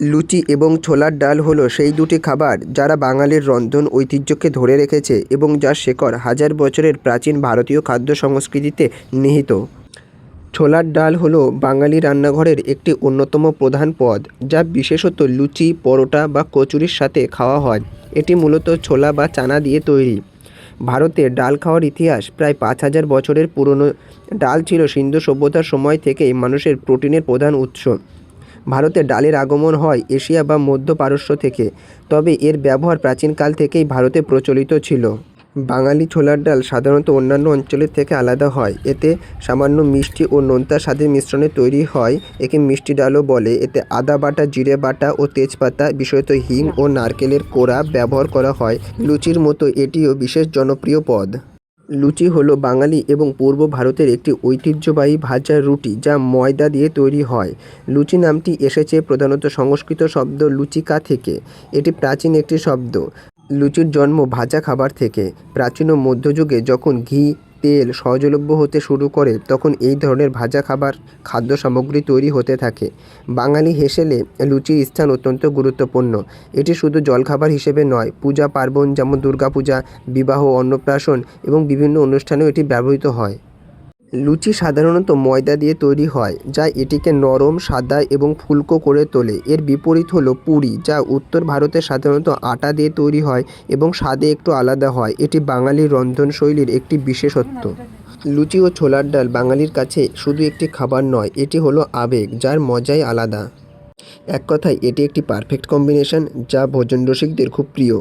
লুচি এবং ছোলার ডাল হলো সেই দুটি খাবার যারা বাঙালির রন্ধন ঐতিহ্যকে ধরে রেখেছে এবং যার শেকড় হাজার বছরের প্রাচীন ভারতীয় খাদ্য সংস্কৃতিতে নিহিত। ছোলার ডাল হলো বাঙালি রান্নাঘরের একটি অন্যতম প্রধান পদ, যা বিশেষত লুচি, পরোটা বা কচুরির সাথে খাওয়া হয়। এটি মূলত ছোলা বা চানা দিয়ে তৈরি। ভারতে ডাল খাওয়ার ইতিহাস প্রায় পাঁচ হাজার বছরের পুরনো। ডাল ছিল সিন্ধু সভ্যতার সময় থেকেই মানুষের প্রোটিনের প্রধান উৎস। ভারতে ডালের আগমন হয় এশিয়া বা মধ্য পারস্য থেকে, তবে এর ব্যবহার প্রাচীনকাল থেকেই ভারতে প্রচলিত ছিল। বাঙালি ছোলার ডাল সাধারণত অন্যান্য অঞ্চলের থেকে আলাদা হয়। এতে সামান্য মিষ্টি ও নোনতা স্বাদের মিশ্রণে তৈরি হয়। একে মিষ্টি ডালও বলে। এতে আদা বাটা, জিরে বাটা ও তেজপাতা, বিশেষত হিং ও নারকেলের কোড়া ব্যবহার করা হয়। লুচির মতো এটিও বিশেষ জনপ্রিয় পদ। লুচি হলো বাঙালি এবং পূর্ব ভারতের একটি ঐতিহ্যবাহী ভাজা রুটি যা ময়দা দিয়ে তৈরি হয়। লুচি নামটি এসেছে প্রধানত সংস্কৃত শব্দ লুচিকা থেকে। এটি প্রাচীন একটি শব্দ। লুচির জন্ম ভাজা খাবার থেকে। প্রাচীন ও মধ্যযুগে যখন ঘি তেল সহজলভ্য হতে শুরু করে, তখন এই ধরনের ভাজা খাবার খাদ্য সামগ্রী তৈরি হতে থাকে। বাঙালি হেসেলে লুচির স্থান অত্যন্ত গুরুত্বপূর্ণ। এটি শুধু জলখাবার হিসেবে নয়, পূজা পার্বণ যেমন দুর্গাপূজা, বিবাহ, অন্নপ্রাশন এবং বিভিন্ন অনুষ্ঠানেও এটি ব্যবহৃত হয়। লুচি সাধারণত ময়দা দিয়ে তৈরি হয়, যা এটিকে নরম, সাদা এবং ফুলকো করে তোলে। এর বিপরীত হলো পুরি, যা উত্তর ভারতে সাধারণত আটা দিয়ে তৈরি হয় এবং স্বাদে একটু আলাদা হয়। এটি বাঙালির রন্ধনশৈলীর একটি বিশেষত্ব। লুচি ও ছোলার ডাল বাঙালির কাছে শুধু একটি খাবার নয়, এটি হলো আবেগ, যার মজাই আলাদা। এক কথায়, এটি একটি পারফেক্ট কম্বিনেশন, যা ভোজন রসিকদের খুব প্রিয়।